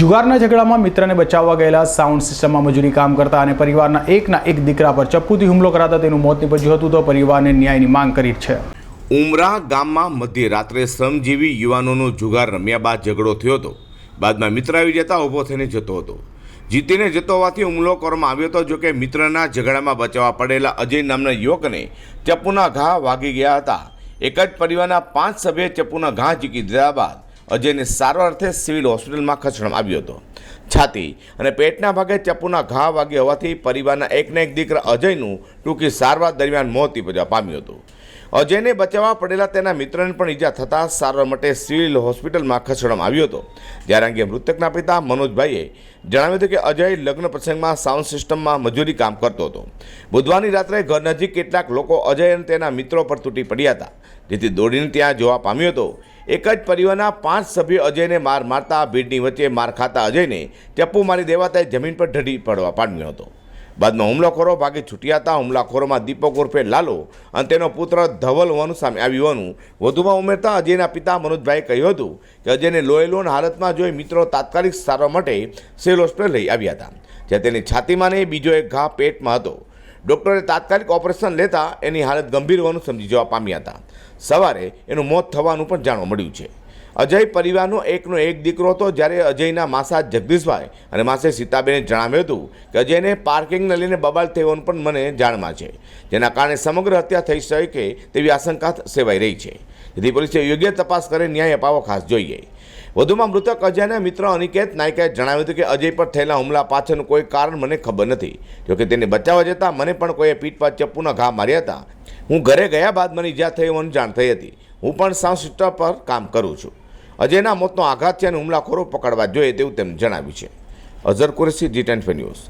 જુગારના ઝઘડામાં મિત્રને બચાવવા ગયેલા સાઉન્ડ સિસ્ટમમાં મજૂરી કામ કરતા અને પરિવારના એકના એક દીકરા પર ચપ્પુથી હુમલો કરાતા તેનું મોત નીપજ્યું હતું તો પરિવારને ન્યાયની માંગ કરી છે. ઉમરા ગામમાં મધ્ય રાત્રે શ્રમજીવી યુવાનોનો જુગાર રમ્યા બાદ ઝઘડો થયો હતો. બાદમાં મિત્ર આવી જતા ઊભો થઈને જતો હતો. જીતીને જતો હોવાથી હુમલો કરવામાં આવ્યો હતો, જોકે મિત્રના ઝઘડામાં બચાવવા પડેલા અજય નામના યુવકને ચપ્પુના ઘા વાગી ગયા હતા. એક જ પરિવારના પાંચ સભ્યે ચપ્પુના ઘા ઝીકી દીધા બાદ અજયને સારવાર અર્થે સિવિલ હોસ્પિટલમાં ખસેડવામાં આવ્યો હતો. છાતી અને પેટના ભાગે ચપ્પુના ઘા વાગ્યા હોવાથી પરિવારના એકને એક દીકરા અજયનું ટૂંકી સારવાર દરમિયાન મોત નિપજવા પામ્યું હતું. અજયને બચાવવા પડેલા તેના મિત્રને પણ ઈજા થતાં સારવાર માટે સિવિલ હોસ્પિટલમાં ખસેડવામાં આવ્યો હતો. જ્યારે અંગે મૃતકના પિતા મનોજભાઈએ જણાવ્યું હતું કે અજય લગ્ન પ્રસંગમાં સાઉન્ડ સિસ્ટમમાં મજૂરી કામ કરતો હતો. બુધવારની રાત્રે ઘર નજીક કેટલાક લોકો અજય અને તેના મિત્રો પર તૂટી પડ્યા હતા. જેથી દોડીને ત્યાં જોવા પામ્યો હતો. એક જ પરિવારના પાંચ સભ્યો અજયને માર મારતા ભીડની વચ્ચે માર ખાતા અજયને ચપ્પુ મારી દેવાતા જમીન પર ઢળી પડવા પામ્યો હતો. બાદમાં હુમલાખોરો ભાગે છૂટ્યા હતા. હુમલાખોરોમાં દીપક ઉર્ફે લાલો અને તેનો પુત્ર ધવલ હોવાનું સામે આવ્યું હોવાનું વધુમાં ઉમેરતા અજયના પિતા મનોજભાઈએ કહ્યું હતું કે અજયને લોહેલોન હાલતમાં જોઈ મિત્રો તાત્કાલિક સારવાર માટે સિવિલ હોસ્પિટલ લઈ આવ્યા હતા, જ્યાં તેની છાતીમાં નહીં બીજો એક ઘા પેટમાં હતો. ડૉક્ટરે તાત્કાલિક ઓપરેશન લેતા એની હાલત ગંભીર હોવાનું સમજી જવા પામ્યા હતા. સવારે એનું મોત થવાનું પણ જાણવા મળ્યું છે. અજય પરિવારનો એકનો એક દીકરો હતો જ્યારે અજયના માસા જગદીશભાઈ અને માસે સીતાબેને જણાવ્યું હતું કે અજયને પાર્કિંગને લઈને બબાલ થયો પણ મને જાણમાં છે. જેના કારણે સમગ્ર હત્યા થઈ શકે તેવી આશંકા સેવાઈ રહી છે. જેથી પોલીસે યોગ્ય તપાસ કરી ન્યાય અપાવવો ખાસ જોઈએ. વધુમાં મૃતક અજયના મિત્ર અનિકેત નાયકાએ જણાવ્યું હતું કે અજય પર થયેલા હુમલા પાછળનું કોઈ કારણ મને ખબર નથી. જોકે તેને બચાવવા જતાં મને પણ કોઈએ પીઠ પર ચપ્પુના ઘા માર્યા હતા. હું ઘરે ગયા બાદ મને ઈજા થઈ હોવાની જાણ થઈ હતી. હું પણ સાઉન્ડ સિસ્ટમ પર કામ કરું છું. અજયના મોતનો આઘાત છે અને હુમલાખોરો પકડવા જોઈએ તેવું તેમ જણાવ્યું છે. Azhar Qureshi, G ten news.